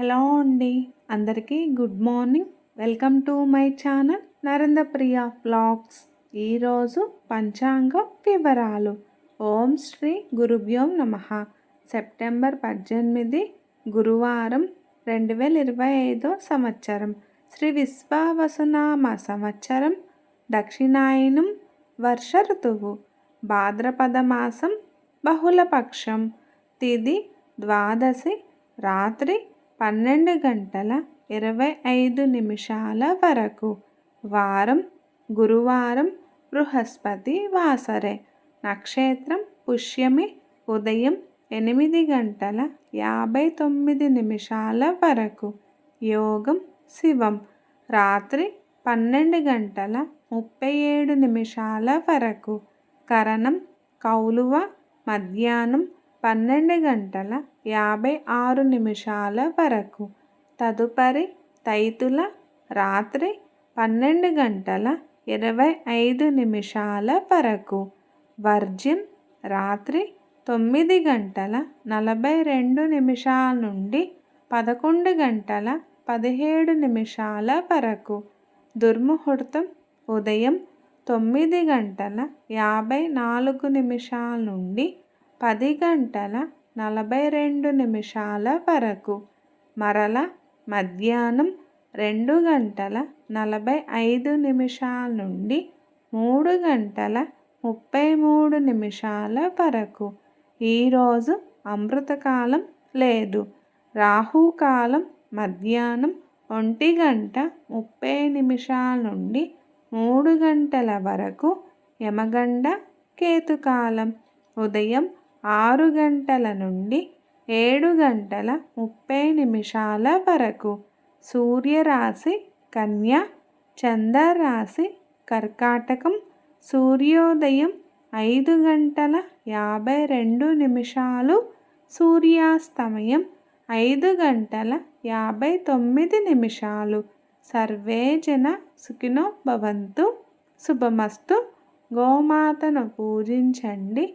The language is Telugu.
హలో అండి. అందరికీ good morning. Welcome to my channel Narendra Priya vlogs ఈరోజు పంచాంగం వివరాలు. ఓం శ్రీ గురుభ్యోం నమ. సెప్టెంబర్ పద్దెనిమిది గురువారం రెండు వేల ఇరవై ఐదో సంవత్సరం. శ్రీ విశ్వావసునామ సంవత్సరం దక్షిణాయనం వర్ష ఋతువు భాద్రపద మాసం బహుళపక్షం తిది ద్వాదశి రాత్రి పన్నెండు గంటల ఇరవై ఐదు నిమిషాల వరకు. వారం గురువారం బృహస్పతి వాసరే. నక్షత్రం పుష్యమి ఉదయం ఎనిమిది గంటల యాభై తొమ్మిది నిమిషాల వరకు. యోగం శివం. రాత్రి పన్నెండు గంటల ముప్పై ఏడు నిమిషాల వరకు. కరణం కౌలువ మధ్యాహ్నం పన్నెండు గంటల యాభై ఆరు నిమిషాల వరకు. తదుపరి తైతుల రాత్రి పన్నెండు గంటల ఇరవై ఐదు నిమిషాల వరకు. వర్జిన్ రాత్రి తొమ్మిది గంటల నలభై రెండు నిమిషాల నుండి పదకొండు గంటల పదిహేడు నిమిషాల వరకు. దుర్ముహూర్తం ఉదయం తొమ్మిది గంటల యాభై నాలుగు నిమిషాల నుండి పది గంటల నలభై రెండు నిమిషాల వరకు. మరల మధ్యాహ్నం రెండు గంటల నలభై ఐదు నిమిషాల నుండి మూడు గంటల ముప్పై మూడు నిమిషాల వరకు. ఈరోజు అమృతకాలం లేదు. రాహుకాలం మధ్యాహ్నం ఒంటి గంట ముప్పై నిమిషాల నుండి మూడు గంటల వరకు యమగండ కేతుకాలం. ఉదయం ఆరు గంటల నుండి ఏడు గంటల ముప్పై నిమిషాల వరకు సూర్యరాశి కన్య చంద్రరాశి కర్కాటకం సూర్యోదయం ఐదు గంటల యాభై రెండు నిమిషాలు సూర్యాస్తమయం ఐదు గంటల యాభై తొమ్మిది నిమిషాలు. సర్వే జన సుఖినో భవంతు. శుభమస్తు. గోమాతను పూజించండి.